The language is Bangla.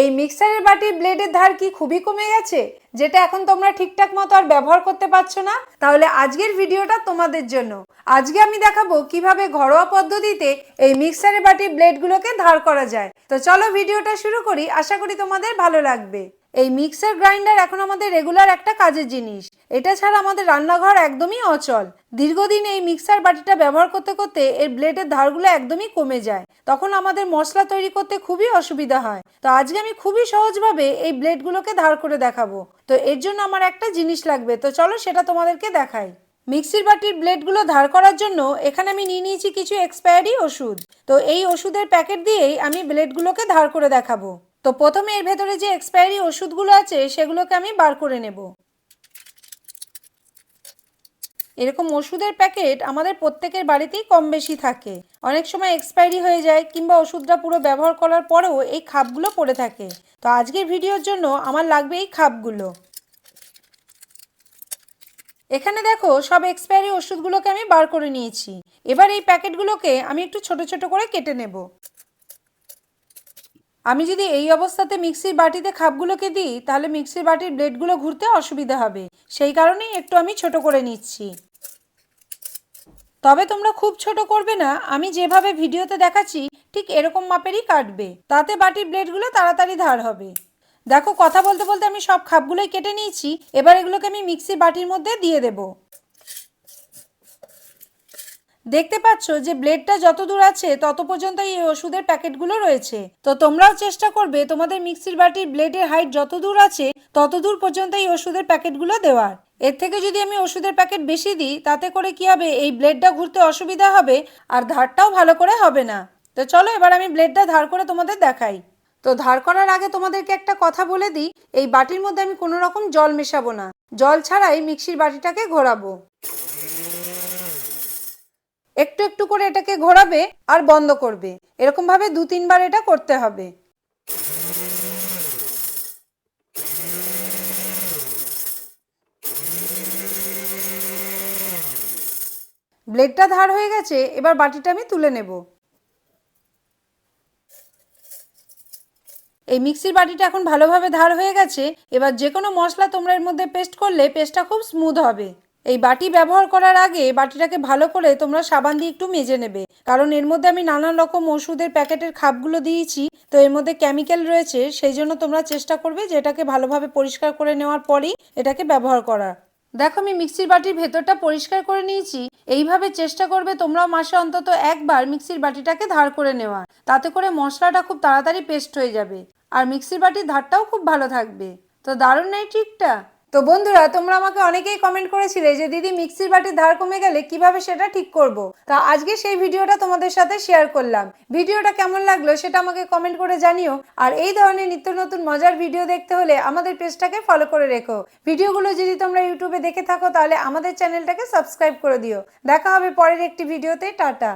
এই মিক্সারের বাটির ব্লেডের ধার কি খুবই কমে গেছে? যেটা এখন তোমরা ঠিকঠাক মতো আর ব্যবহার করতে পারছ না? তাহলে আজকের ভিডিওটা তোমাদের জন্য। আজকে আমি দেখাবো কীভাবে ঘরোয়া পদ্ধতিতে এই মিক্সারের বাটির ব্লেডগুলোকে ধার করা যায়। তো চলো ভিডিওটা শুরু করি। আশা করি তোমাদের ভালো লাগবে। এই মিক্সার গ্রাইন্ডার এখন আমাদের রেগুলার একটা কাজের জিনিস। এটা ছাড়া আমাদের রান্নাঘর একদমই অচল। দীর্ঘদিন এই মিক্সার বাটিটা ব্যবহার করতে করতে এর ব্লেডের ধারগুলো একদমই কমে যায়। তখন আমাদের মশলা তৈরি করতে খুবই অসুবিধা হয়। তো আজকে আমি খুবই সহজভাবে এই ব্লেডগুলোকে ধার করে দেখাবো। তো এর জন্য আমার একটা জিনিস লাগবে। তো চলো সেটা তোমাদেরকে দেখাই। মিক্সির বাটির ব্লেডগুলো ধার করার জন্য এখানে আমি নিয়ে নিয়েছি কিছু এক্সপায়ারি ওষুধ। তো এই ওষুধের প্যাকেট দিয়েই আমি ব্লেডগুলোকে ধার করে দেখাবো। তো প্রথমে এর ভেতরে যে এক্সপায়ারি ওষুধগুলো আছে, সেগুলোকে আমি বার করে নেব। এরকম ওষুধের প্যাকেট আমাদের প্রত্যেকের বাড়িতেই কম বেশি থাকে। অনেক সময় এক্সপায়ারি হয়ে যায় কিংবা ওষুধটা পুরো ব্যবহার করার পরেও এই খাপগুলো পড়ে থাকে। তো আজকের ভিডিওর জন্য আমার লাগবে এই খাপগুলো। এখানে দেখো সব এক্সপায়ারি ওষুধগুলোকে আমি বার করে নিয়েছি। এবার এই প্যাকেটগুলোকে আমি একটু ছোট ছোট করে কেটে নেব। আমি যদি এই অবস্থাতে মিক্সির বাটিতে খাপগুলোকে দিই, তাহলে মিক্সির বাটির ব্লেডগুলো ঘুরতে অসুবিধা হবে। সেই কারণেই একটু আমি ছোট করে নিচ্ছি। তবে তোমরা খুব ছোট করবে না, আমি যেভাবে ভিডিওতে দেখাচ্ছি, ঠিক এরকম মাপেরই কাটবে। তাতে বাটির ব্লেডগুলো তাড়াতাড়ি ধার হবে। দেখো, কথা বলতে বলতে আমি সব খাপগুলোই কেটে নিয়েছি, এবার এগুলোকে আমি মিক্সির বাটির মধ্যে দিয়ে দেব। দেখতে পাচ্ছ যে ব্লেডটা যত দূর আছে, তত পর্যন্ত এই ওষুধের প্যাকেটগুলো রয়েছে। তো তোমরাও চেষ্টা করবে, তোমাদের মিক্সির বাটির ব্লেডের হাইট যত দূর আছে, তত দূর পর্যন্ত এই ওষুধের প্যাকেটগুলো দেওয়ার। এর থেকে যদি আমি ওষুধের প্যাকেট বেশি দিই, তাতে করে কি হবে, এই ব্লেডটা ঘুরতে অসুবিধা হবে, আর ধারটাও ভালো করে হবে না। তো চলো এবার আমি ব্লেডটা ধার করে তোমাদের দেখাই। তো ধার করার আগে তোমাদেরকে একটা কথা বলে দিই, এই বাটির মধ্যে আমি কোনো রকম জল মেশাবো না। জল ছাড়াই মিক্সির বাটিটাকে ঘোরাবো। একটু একটু করে এটাকে ঘোরাবে আর বন্ধ করবে। এরকম ভাবে দু তিনবার এটা করতে হবে। ব্লেডটা ধার হয়ে গেছে, এবার বাটিটা আমি তুলে নেব। এই মিক্সির বাটিটা এখন ভালোভাবে ধার হয়ে গেছে, এবার যে কোনো মশলা তোমরা এর মধ্যে পেস্ট করলে পেস্টটা খুব স্মুথ হবে। এই বাটি ব্যবহার করার আগে বাটিটাকে ভালো করে তোমরা সাবান দিয়ে একটু মেজে নেবে। কারণ এর মধ্যে আমি নানান রকম ওষুধের প্যাকেটের খাপগুলো দিয়েছি, তো এর মধ্যে কেমিক্যাল রয়েছে, সেই জন্য তোমরা চেষ্টা করবে যে এটাকে ভালোভাবে পরিষ্কার করে নেওয়ার পরেই এটাকে ব্যবহার করার। দেখো আমি মিক্সির বাটির ভেতরটা পরিষ্কার করে নিয়েছি, এইভাবে চেষ্টা করবে তোমরাও মাসে অন্তত একবার মিক্সির বাটিটাকে ধার করে নেওয়া তাতে করে মশলাটা খুব তাড়াতাড়ি পেস্ট হয়ে যাবে, আর মিক্সির বাটির ধারটাও খুব ভালো থাকবে। তো দারুণ নেই ট্রিকটা তো বন্ধুরা, তোমরা আমাকে অনেকেই কমেন্ট করেছিলে যে, দিদি, মিক্সির বাটির ধার কমে গেলে কীভাবে সেটা ঠিক করব। তা আজকে সেই ভিডিওটা তোমাদের সাথে শেয়ার করলাম। ভিডিওটা কেমন লাগল সেটা আমাকে কমেন্ট করে জানিও। আর এই ধরনের নিত্য নতুন মজার ভিডিও দেখতে হলে আমাদের পেজটাকে ফলো করে রেখো। ভিডিওগুলো যদি তোমরা ইউটিউবে দেখে থাকো, তাহলে আমাদের চ্যানেলটাকে সাবস্ক্রাইব করে দিও। দেখা হবে পরের একটি ভিডিওতে টাটা।